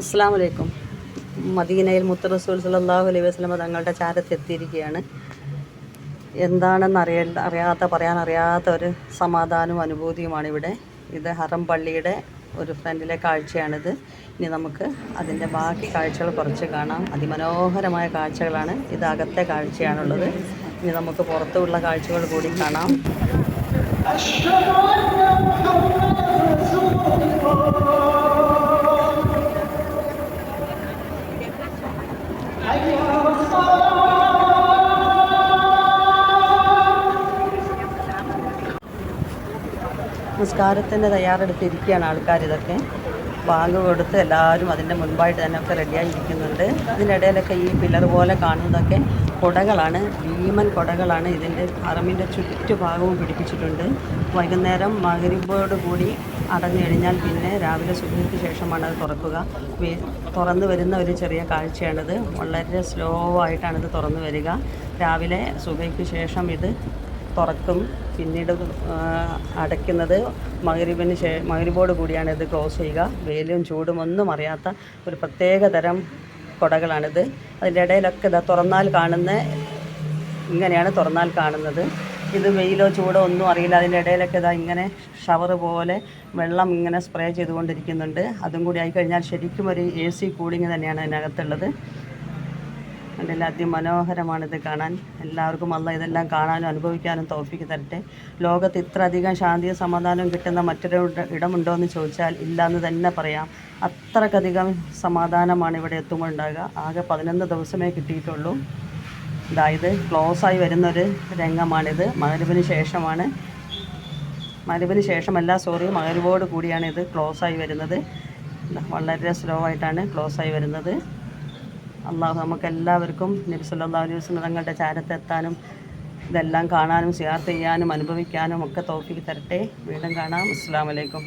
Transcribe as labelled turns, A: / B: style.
A: അസ്സാം വലൈക്കും മദീനയിൽ മുത്ത റസൂൽ സല്ലല്ലാഹു അലൈഹി വസ്ലമ തങ്ങളുടെ ചാരത്തെത്തിയിരിക്കുകയാണ്. എന്താണെന്ന് അറിയ അറിയാത്ത പറയാൻ അറിയാത്ത ഒരു സമാധാനവും അനുഭൂതിയുമാണ് ഇവിടെ. ഇത് ഹറം പള്ളിയുടെ ഒരു ഫ്രണ്ടിലെ കാഴ്ചയാണിത്. ഇനി നമുക്ക് അതിന്റെ ബാക്കി കാഴ്ചകൾ കുറച്ച് കാണാം. അതിമനോഹരമായ കാഴ്ചകളാണ് ഇത് അകത്തെ കാഴ്ചയാണുള്ളത്. ഇനി നമുക്ക് പുറത്തുള്ള കാഴ്ചകൾ കൂടി കാണാം. നിസ്കാരത്തിന് തയ്യാറെടുത്തിരിക്കുകയാണ് ആൾക്കാർ ഇതൊക്കെ. ബാങ്ക് കൊടുത്ത് എല്ലാവരും അതിന്റെ മുൻപായിട്ട് തന്നെ ഒക്കെ റെഡിയായി ഇരിക്കുന്നുണ്ട്. ഇതിനിടയിലൊക്കെ ഈ പില്ലർ പോലെ കാണുന്നതൊക്കെ കുടകളാണ്. ഭീമൻ കുടകളാണ് ഇതിന്റെ പറമ്പിന്റെ ചുറ്റുഭാഗവും പിടിപ്പിച്ചിട്ടുണ്ട്. വൈകുന്നേരം മകരിമ്പോട് കൂടി അടഞ്ഞു കഴിഞ്ഞാൽ പിന്നെ രാവിലെ സുബഹിക്ക് ശേഷമാണ് അത് തുറക്കുക. തുറന്നു വരുന്ന ഒരു ചെറിയ കാഴ്ചയാണിത്. വളരെ സ്ലോ ആയിട്ടാണ് ഇത് തുറന്നു വരിക. രാവിലെ സുബഹിക്ക് ശേഷം ഇത് തുറക്കും. പിന്നീട് അടയ്ക്കുന്നത് മകരീബിന് ശേ മകരീബോട് കൂടിയാണ് ഇത് ക്ലോസ് ചെയ്യുക. വെയിലും ചൂടും ഒന്നും അറിയാത്ത ഒരു പ്രത്യേക തരം കുടകളാണിത്. അതിന്റെ ഇടയിലൊക്കെ ഇതാ തുറന്നാൽ കാണുന്ന ഇങ്ങനെയാണ് തുറന്നാൽ കാണുന്നത്. ഇത് വെയിലോ ചൂടോ ഒന്നും അറിയില്ല. അതിന്റെ ഇടയിലൊക്കെ ഇതാ ഇങ്ങനെ ഷവർ പോലെ വെള്ളം ഇങ്ങനെ സ്പ്രേ ചെയ്തുകൊണ്ടിരിക്കുന്നുണ്ട്. അതും കൂടി ആയിക്കഴിഞ്ഞാൽ ശരിക്കും ഒരു എ സി കൂളിംഗ് തന്നെയാണ് അതിനകത്തുള്ളത്. കണ്ടില്ല അതിമനോഹരമാണിത് കാണാൻ. എല്ലാവർക്കും അല്ല ഇതെല്ലാം കാണാനും അനുഭവിക്കാനും തോഫിക്ക് തരട്ടെ. ലോകത്ത് ഇത്ര അധികം ശാന്തിയും സമാധാനവും കിട്ടുന്ന മറ്റൊരു ഇടമുണ്ടോ എന്ന് ചോദിച്ചാൽ ഇല്ല എന്ന് തന്നെ പറയാം. അത്രക്കധികം സമാധാനമാണ് ഇവിടെ എത്തുമ്പോൾ ഉണ്ടാകുക ആകെ പതിനൊന്ന് ദിവസമേ കിട്ടിയിട്ടുള്ളൂ. അതായത് ക്ലോസായി വരുന്നൊരു രംഗമാണിത്. മകരുവിന് ശേഷമാണ്. മകരുവിന് ശേഷമല്ല സോറി മകരുവോട് കൂടിയാണ് ഇത് ക്ലോസായി വരുന്നത്. വളരെ സ്ലോ ആയിട്ടാണ് ക്ലോസായി വരുന്നത്. അള്ളാഹു നമുക്ക് എല്ലാവർക്കും നബി സല്ലല്ലാഹു അലൈഹി തങ്ങളുടെ ചാരത്തെത്താനും ഇതെല്ലാം കാണാനും സിയാർത്ത് ചെയ്യാനും അനുഭവിക്കാനും ഒക്കെ തോഫിക്ക് തരട്ടെ. വീണ്ടും കാണാം. അസ്സാം വലൈക്കും